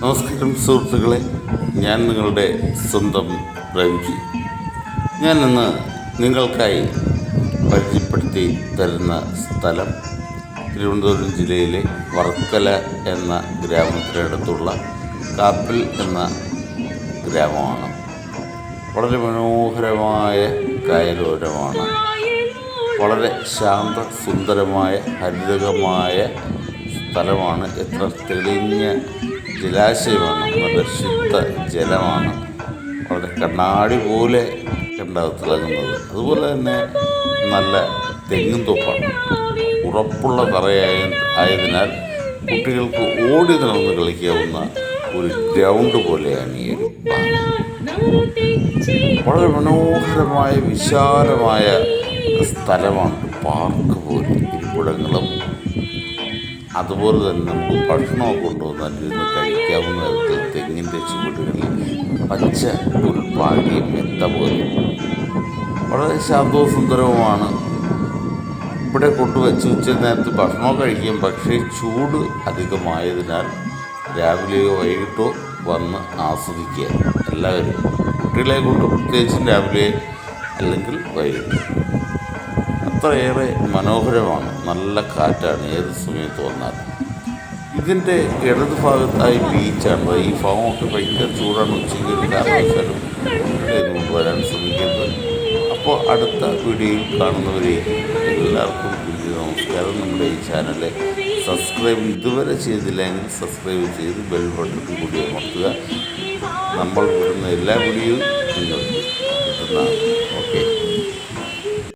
നമസ്കാരം സുഹൃത്തുക്കളെ. ഞാൻ നിങ്ങളുടെ സ്വന്തം രഞ്ജി. ഞാൻ ഇന്ന് നിങ്ങൾക്കായി പരിചയപ്പെടുത്തി തരുന്ന സ്ഥലം തിരുവനന്തപുരം ജില്ലയിലെ വർക്കല എന്ന ഗ്രാമത്തിനടുത്തുള്ള കാപ്പിൽ എന്ന ഗ്രാമമാണ്. വളരെ മനോഹരമായ കായലോരമാണ്. വളരെ ശാന്ത സുന്ദരമായ ഹരിതകമായ സ്ഥലമാണ്. എത്ര തെളിഞ്ഞ ജലാശയമാണ്. വളരെ ശുദ്ധ ജലമാണ്. അവിടെ കണ്ണാടി പോലെ ഉണ്ടാവും തിളങ്ങുന്നത്. അതുപോലെ തന്നെ നല്ല തെങ്ങും തോപ്പാണ്. ഉറപ്പുള്ള തറയായ ആയതിനാൽ കുട്ടികൾക്ക് ഓടി നടന്ന് കളിക്കാവുന്ന ഒരു ഗ്രൗണ്ട് പോലെയാണ് ഈ ഒരു വളരെ മനോഹരമായ വിശാലമായ സ്ഥലമാണ്. പാർക്ക് പോലെ. ഇരിപ്പിടങ്ങളും അതുപോലെ തന്നെ നമുക്ക് ഭക്ഷണമൊക്കെ കൊണ്ടുവന്നാൽ ഇരുന്ന് കഴിക്കാവുന്ന തരത്തിൽ തെങ്ങിന്റെ ചുവടുകളിൽ പച്ച പുൽപ്പാകിയും മെത്ത പോലെ. വളരെ ശാന്തവും സുന്ദരവുമാണ് ഇവിടെ കൊണ്ടുവച്ച് ഉച്ച നേരത്ത് ഭക്ഷണം കഴിക്കും പക്ഷേ ചൂട് അധികമായതിനാൽ രാവിലെയോ വൈകിട്ടോ വന്ന് ആസ്വദിക്കുക. എല്ലാവരും കുട്ടികളെ കൊണ്ട് പ്രത്യേകിച്ചും രാവിലെ അല്ലെങ്കിൽ വൈകിട്ട്. അത്രയേറെ മനോഹരമാണ്. നല്ല കാറ്റാണ്. ഏത് സമയത്ത് വന്നാലും. ഇതിന്റെ ഇടത് ഭാഗത്തായി ബീച്ചാണ് ഈ ഭാഗമൊക്കെ ഭയങ്കര ചൂടാണ്. ഉച്ചയ്ക്ക് ഒരു കൊണ്ടുവരാൻ ശ്രമിക്കുന്നത്. അപ്പോൾ അടുത്ത വീഡിയോയിൽ കാണുന്നവരെ എല്ലാവർക്കും വലിയ നമസ്കാരം. നമ്മുടെ ഈ ചാനലിൽ സബ്സ്ക്രൈബ് ഇതുവരെ ചെയ്തില്ലെങ്കിൽ സബ്സ്ക്രൈബ് ചെയ്ത് ബെൽ ബട്ടൺ കൂടി അമർത്തുക. നമ്മൾ വിടുന്ന എല്ലാ വീഡിയോയും നിങ്ങൾക്ക് കിട്ടുന്നതാണ്.